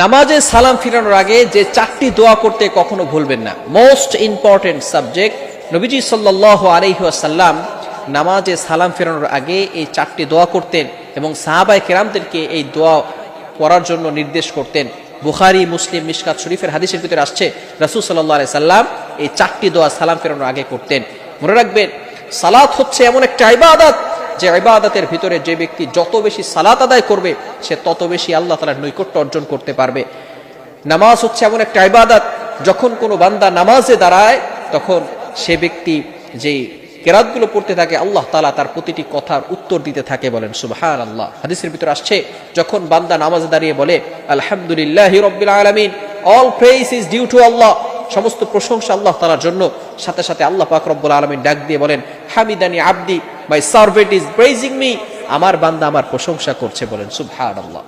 নামাজে সালাম ফিরানোর আগে যে চারটি দোয়া করতে কখনো ভুলবেন না। মোস্ট ইম্পর্টেন্ট সাবজেক্ট নবীজি সাল্লাহ আলহিহাসাল্লাম নামাজে সালাম ফেরানোর আগে এই চারটি দোয়া করতেন এবং সাহাবাই কেরামদেরকে এই দোয়া পড়ার জন্য নির্দেশ করতেন। বুখারি, মুসলিম, মিশকাত শরীফের হাদিসের ভিতরে আসছে, রাসুল সাল্লাহ আলাই সাল্লাম এই চারটি দোয়া সালাম ফেরানোর আগে করতেন। মনে রাখবেন, সালাত হচ্ছে এমন একটা ইবাদত যে ইবাদতের ভিতরে যে ব্যক্তি যত বেশি সালাত আদায় করবে, সে তত বেশি আল্লাহ তালার নৈকট্য অর্জন করতে পারবে। নামাজ হচ্ছে এমন একটা ইবাদত, যখন কোনো বান্দা নামাজে দাঁড়ায়, তখন সে ব্যক্তি যেই কেরাতগুলো পড়তে থাকে, আল্লাহ তালা তার প্রতিটি কথার উত্তর দিতে থাকে বলেন সুবহান আল্লাহ হাদিসের ভিতরে আসছে, যখন বান্দা নামাজে দাঁড়িয়ে বলে, আলহামদুলিল্লাহ রব্বিল আলমিন all praise is due to Allah সমস্ত প্রশংসা আল্লাহ তালার জন্য। সাথে সাথে আল্লাহ পাক আলমিন ডাক দিয়ে বলেন, হামিদানি আব্দি my servant is praising me আমার বান্দা আমার প্রশংসা করছে বলেন সুবহান আল্লাহ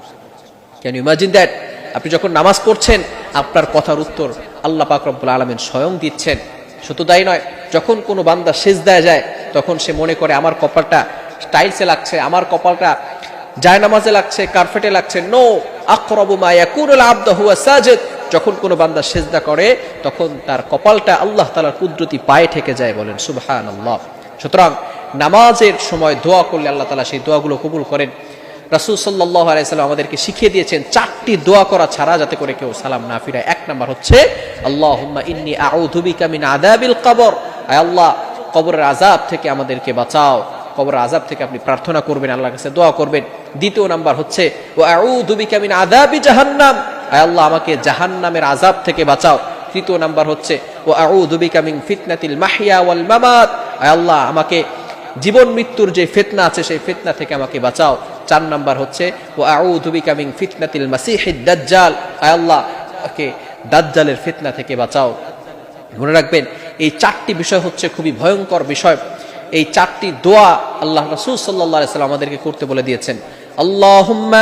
ক্যান ইমাজিন দ্যাট আপনি যখন নামাজ পড়ছেন, আপনার কথার উত্তর আল্লাহ পাক রব্বুল আলমিন স্বয়ং দিচ্ছেন। শুধু তাই নয়, যখন কোনো বান্দা শেষ দেয় যায়, তখন সে মনে করে, আমার কপালটা টাইলসে লাগছে, আমার কপালটা জায় নামাজে লাগছে কার্পেটে লাগছে। নো আকরবু মা ইয়াকুনুল আবদু হুয়া সাজিদ। যখন কোনো বান্দা সেজদা করে, তখন তার কপালটা আল্লাহ তাআলার কুদরতি পায়ে ঠেকে যায় বলেন, সুবহানাল্লাহ। সুতরাং নামাজের সময় দোয়া করলে আল্লাহ তালা সেই দোয়াগুলো কবুল করেন। রাসূল সাল্লাল্লাহু আলাইহি সাল্লাম আমাদেরকে শিখিয়ে দিয়েছেন, চারটি দোয়া করা ছাড়া যাতে করে কেউ সালাম না ফিরায়। এক নাম্বার হচ্ছে আল্লাহ ইন্নী আউযু বিকা মিন আযাবিল কবর। আয় আল্লাহ, কবরের আযাব থেকে আমাদেরকে বাঁচাও। কবরের আযাব থেকে আপনি প্রার্থনা করবেন, আল্লাহর কাছে দোয়া করবেন। দ্বিতীয় নাম্বার হচ্ছে ও আউযু বিকা মিন আযাবি জাহান্নাম। আয় আল্লাহ, আমাকে জাহান্নামের আযাব থেকে বাঁচাও। তৃতীয় নাম্বার হচ্ছে ও আউযু বিকা মিন ফিতনাতিল মাহইয়া ওয়াল মামাত। আয় আল্লাহ, আমাকে জীবন মৃত্যুর যে ফেতনা আছে, সেই ফেতনা থেকে আমাকে বাঁচাও। চার নাম্বার হচ্ছে ও আউযু বিকা মিন ফিতনাতিল মাসিহিদ দাজ্জাল আয় আল্লাহ, আমাকে দাজ্জালের ফিতনা থেকে বাঁচাও। মনে রাখবেন, এই চারটি বিষয় হচ্ছে খুবই ভয়ঙ্কর বিষয়। এই চারটি দোয়া আল্লাহ রাসূল আলাইহি সাল্লাম আমাদেরকে করতে বলে দিয়েছেন। আল্লাহুম্মা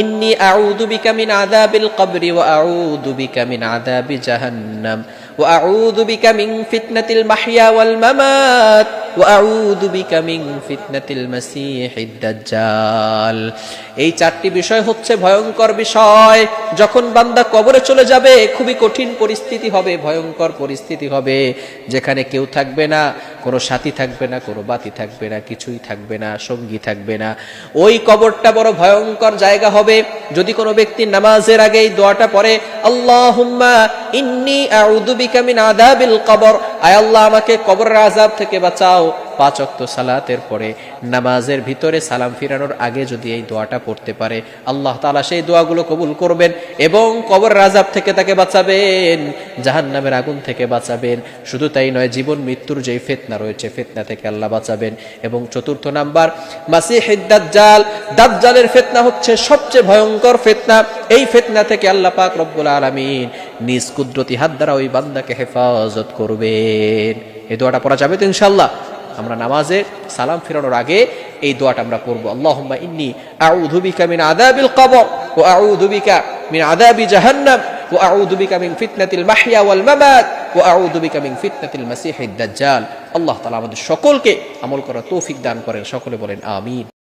ইন্নী আউযু বিকা মিন আযাবিল কবরি ওয়া আউযু বিকা মিন আযাবি জাহান্নাম। ওয়া আউযু বিকা মিন ফিতনাতিল মাহইয়া ওয়াল মামাত। আউযু বিকা মিন ফিতনাতিল মাসিহিদ দাজ্জাল। এই চারটি বিষয় হচ্ছে ভয়ঙ্কর বিষয়। যখন বান্দা কবরে চলে যাবে, খুবই কঠিন পরিস্থিতি হবে, ভয়ঙ্কর পরিস্থিতি হবে। যেখানে কেউ থাকবে না, কোনো সাথী থাকবে না, কোনো বাতি থাকবে না, কিছুই থাকবে না, সঙ্গী থাকবে না। ওই কবরটা বড় ভয়ঙ্কর জায়গা হবে। যদি কোনো ব্যক্তি নামাজের আগে এই দোয়াটা পড়ে, আল্লাহুম্মা ইন্নি আউযু বিকা মিন আযাবিল কবর আয় আল্লাহ আমাকে কবরের আযাব থেকে বাঁচাও। পাঁচ অক্ত সালাতের পরে নামাজের ভিতরে সালাম ফিরানোর আগে যদি এই দোয়াটা পড়তে পারে, আল্লাহ তালা সেই দোয়াগুলো কবুল করবেন এবং কবর রাজাব থেকে তাকে বাঁচাবেন জাহান নামের আগুন থেকে বাঁচাবেন। শুধু তাই নয়, জীবন, মৃত্যুর যেই ফেতনা রয়েছে, ফেতনা থেকে আল্লাহ বাঁচাবেন। এবং চতুর্থ নাম্বার, মাসিহিদ দাজ্জাল, দাজ্জালের ফেতনা হচ্ছে সবচেয়ে ভয়ঙ্কর ফেতনা। এই ফেতনা থেকে আল্লাহ পাক রব্বুল আলামিন নিজ কুদরতি হাত দ্বারা ওই বান্দাকে হেফাজত করবেন। এই দোয়াটা পড়া যাবে তো ইনশাল্লাহ আমরা নামাজে সালাম ফেরানোর আগে এই দোয়াটা আমরা পড়ব। আল্লাহুম্মা ইন্নি আউযু বিকা মিন আযাবিল কবর ওয়া আউযু বিকা মিন আযাবি জাহান্নাম ওয়া আউযু বিকা মিন ফিতনাতিল মাহইয়া ওয়াল মামাত ওয়া আউযু বিকা মিন ফিতনাতিল মাসিহিদ দাজ্জাল। আল্লাহ তাআলা আমাদের সকলকে আমল করার তৌফিক দান করেন। সকলে বলেন, আমিন।